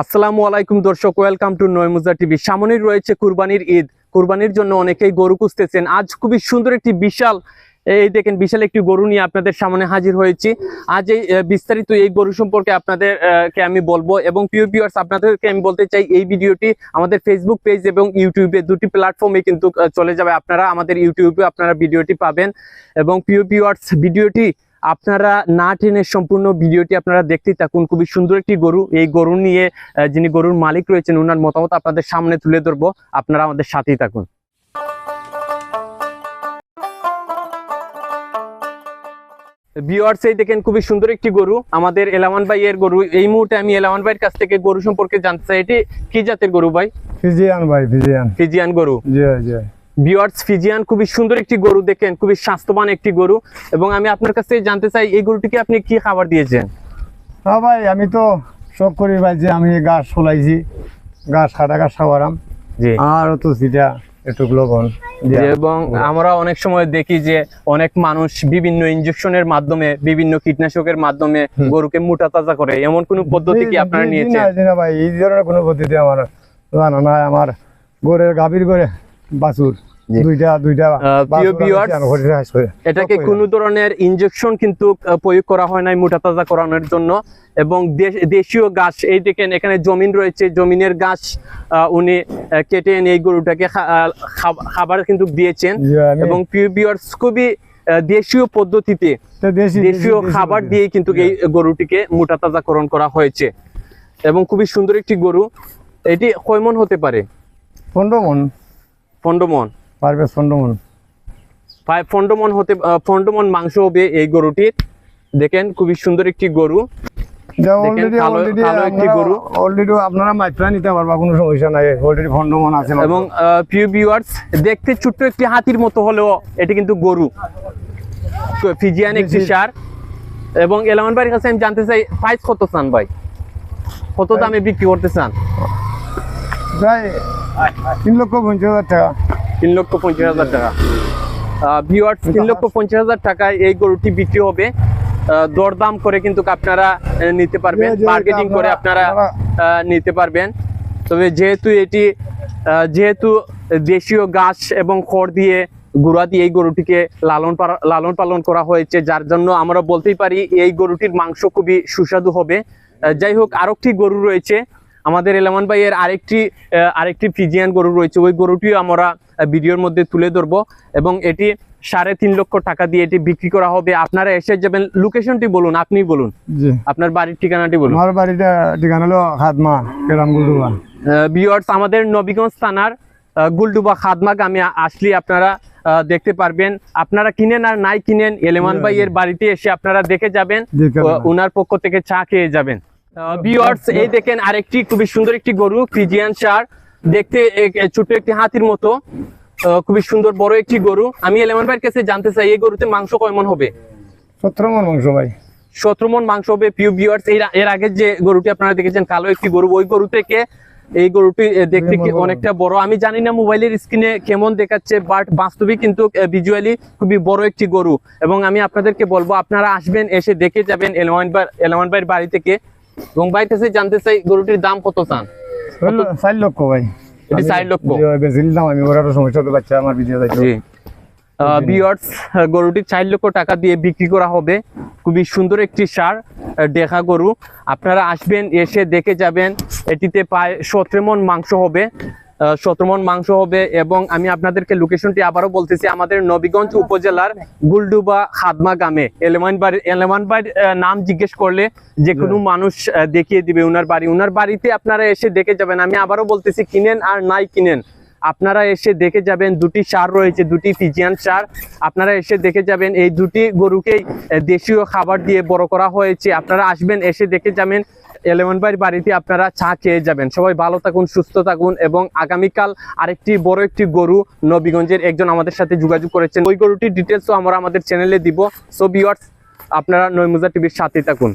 আসসালামু আলাইকুম দর্শক ওয়েলকাম টু নয়মুজা টিভি সামনেই রয়েছে কুরবানির ঈদ। কুরবানির জন্য অনেকেই গরু খুঁজতেছেন। আজ খুবই সুন্দর একটি বিশাল এই দেখেন বিশাল একটি গরু নিয়ে আপনাদের সামনে হাজির হয়েছি। আজ এই বিস্তারিত এই গরু সম্পর্কে আপনাদের আহ, কে আমি বলব এবং প্রিয় ভিউয়ার্স আপনাদেরকে আমি বলতে চাই এই ভিডিওটি আমাদের ফেসবুক পেজ এবং ইউটিউবে দুটি প্ল্যাটফর্মে কিন্তু চলে যাবে। আপনারা আমাদের ইউটিউবে আপনারা ভিডিওটি পাবেন এবং প্রিয় ভিউয়ার্স ভিডিওটি আপনারা না টেনে সম্পূর্ণ ভিডিওটি আপনারা দেখতেই থাকুন। খুবই সুন্দর একটি গরু। এই গরু নিয়ে যিনি গরুর মালিক রয়েছেন ওনার মতামত আপনাদের সামনে তুলে ধরবো। আপনারা আমাদের সাথেই থাকুন। এই দেখেন খুবই সুন্দর একটি গরু। আমাদের এলামান ভাই এর গরু। এই মুহূর্তে আমি এলামান ভাইয়ের কাছ থেকে গরু সম্পর্কে জানতে চাই। এটি কি জাতের গরু ভাই? ফিজিয়ান ভাই ফিজিয়ান। ফিজিয়ান গরু। জি জি। ভিউয়ার্স ফিজিয়ান খুবই সুন্দর একটি গরু দেখেন খুবই স্বাস্থ্যবান একটি গরু। এবং আমি আপনার কাছে জানতে চাই এই গরুটিকে আপনি কি খাবার দিয়েছেন? হ্যাঁ ভাই আমি তো শখ করি ভাই যে আমি গাছ ফলাইছি গাছ কাটা গাছ খাওয়ারাম। জি। আর তো সেটা একটু লবণ এবং আমরা অনেক সময় দেখি যে অনেক মানুষ বিভিন্ন ইনজেকশনের মাধ্যমে বিভিন্ন কীটনাশকের মাধ্যমে গরুকে মোটা তাজা করে। এমন কোন পদ্ধতি কি আপনারা নিয়েছেন? না, ভাই এই ধরনের কোনো পদ্ধতি আমার জানা নাই। আমার গরের গাভীর করে বাছুর। এটাকে কোনো ধরনের ইনজেকশন কিন্তু প্রয়োগ করা হয় নাই মোটা তাজা করানোর জন্য। এবং দেশ- দেশীয় গাছ এই দেখেন এখানে জমিন রয়েছে জমিনের গাছ উনি কেটে এনে এই গরুটাকে খাবার কিন্তু দিয়েছেন। এবং ভিউয়ার্স খুবই দেশীয় পদ্ধতিতে দেশীয় খাবার দিয়ে কিন্তু এই গরুটিকে মোটা তাজাকরণ করা হয়েছে। এবং খুবই সুন্দর একটি গরু। এটি কয় মন হতে পারে? পনেরো মন। পনেরো মন। পারবে পনেরো মন। প্রায় পনেরো মন হতে আহ, পনেরো মন মাংস হবে এই গরুটির দেখেন খুবই সুন্দর একটি গরু। এবং দেখতে ছোট্ট একটি হাতির মতো হলেও এটি কিন্তু গরু। ফিজিয়ান একটি। সার। এবং এলামান ভাইয়ের কাছে আমি জানতে চাই প্রাইস কত চান ভাই? কত দামে বিক্রি করতে চান? প্রায় তিন লক্ষ পঞ্চাশ হাজার টাকা। তিন লক্ষ পঞ্চাশ হাজার টাকা। ভিওয়ার্স তিন লক্ষ পঞ্চাশ হাজার টাকায় এই গরুটি বিক্রি হবে। দরদাম করে কিন্তু আপনারা নিতে পারবেন। মার্কেটিং করে আপনারা নিতে পারবেন। তবে যেহেতু এটি যেহেতু দেশীয় গাছ এবং খড় দিয়ে গুঁড়া দিয়ে এই গরুটিকে লালন লালন পালন করা হয়েছে যার জন্য আমরা বলতেই পারি এই গরুটির মাংস খুবই সুস্বাদু হবে। যাই হোক আরও একটি গরু রয়েছে আমাদের এলামান ভাইয়ের আরেকটি আরেকটি ফিজিয়ান গরু রয়েছে। ওই গরুটিও আমরা ভিডিওর মধ্যে তুলে ধরবো এবং এটি সাড়ে তিন লক্ষ টাকা দিয়ে এটি বিক্রি করা হবে। আপনারা এসে যাবেন লোকেশনটি বলুন আপনি বলুন। আপনার বাড়ির ঠিকানাটি বলুন। আমার বাড়িটা ঠিকানা হলো হাতমা গুলডুবা বিয়ার্স আমাদের নবীগঞ্জ থানার গুলডুবা খাদমা গ্রামে আসলে আপনারা দেখতে পারবেন। আপনারা কিনেন আর নাই কিনেন এলেমান ভাই এর বাড়িতে এসে আপনারা দেখে যাবেন। ওনার পক্ষ থেকে চা খেয়ে যাবেন। বিয়ার্স এই দেখেন আরেকটি খুবই সুন্দর একটি গরু ফিজিয়ান সার দেখতে এক- ছোট একটি হাতির মতো খুবই সুন্দর বড় একটি গরু। আমি এলেমান ভাইয়ের কাছে জানতে চাই এই গরুতে মাংস কয়মন হবে? সতেরো মন মাংস ভাই। সতেরো মন মাংস হবে পিউ বিয়ার্স এর আগে যে গরুটি আপনারা দেখেছেন কালো একটি গরু ওই গরু থেকে এই গরুটি দেখতে কেমন? অনেকটা বড়। আমি জানি না মোবাইলের স্ক্রিনে কেমন দেখাচ্ছে বাট বাস্তবিক কিন্তু ভিজুয়ালি খুবই বড় একটি গরু। এবং আমি আপনাদেরকে বলব আপনারা আসবেন এসে দেখে যাবেন এলওয়ান ভাইয়ের বাড়ি থেকে। এবং ভাইয়ের কাছে জানতে চাই গরুটির দাম কত চান? চার লক্ষ ভাই। এটি চার লক্ষ। আমি ওরা সমস্যা হতে পারছি আমার বিয়ার্স গরুটি চার লক্ষ টাকা দিয়ে বিক্রি করা হবে। খুবই সুন্দর একটি সার দেখা গরু। আপনারা আসবেন এসে দেখে যাবেন। এটিতে প্রায় সতেরো মন মাংস হবে। সতেরো মন মাংস হবে এবং আমি আপনাদেরকে লোকেশনটি আবারও বলতেছি আমাদের নবীগঞ্জ উপজেলার গুলডুবা খাদমা গ্রামে। এলেমান বাড়ি এলেমান বাড়ির নাম জিজ্ঞেস করলে যে কোনো মানুষ দেখিয়ে দিবে। উনার বাড়ি উনার বাড়িতে আপনারা এসে দেখে যাবেন। আমি আবারও বলতেছি কিনেন আর নাই কিনেন। আপনারা এসে দেখে যাবেন দুটি সার রয়েছে, দুটি ফিজিয়ান সার। আপনারা এসে দেখে যাবেন এই দুটি গরুকেই দেশীয় খাবার দিয়ে বড় করা হয়েছে। আপনারা আসবেন, এসে দেখে যাবেন। এলেভেন বাই বাড়িতে আপনারা চা খেয়ে যাবেন। সবাই ভালো থাকুন, সুস্থ থাকুন এবং আগামীকাল আরেকটি বড় একটি গরু নবীগঞ্জের একজন আমাদের সাথে যোগাযোগ করেছেন। ওই গরুটির ডিটেলসও আমরা আমাদের চ্যানেলে দিব। সো ভিউয়ার্স আপনারা নৈমুজা টিভির সাথে থাকুন।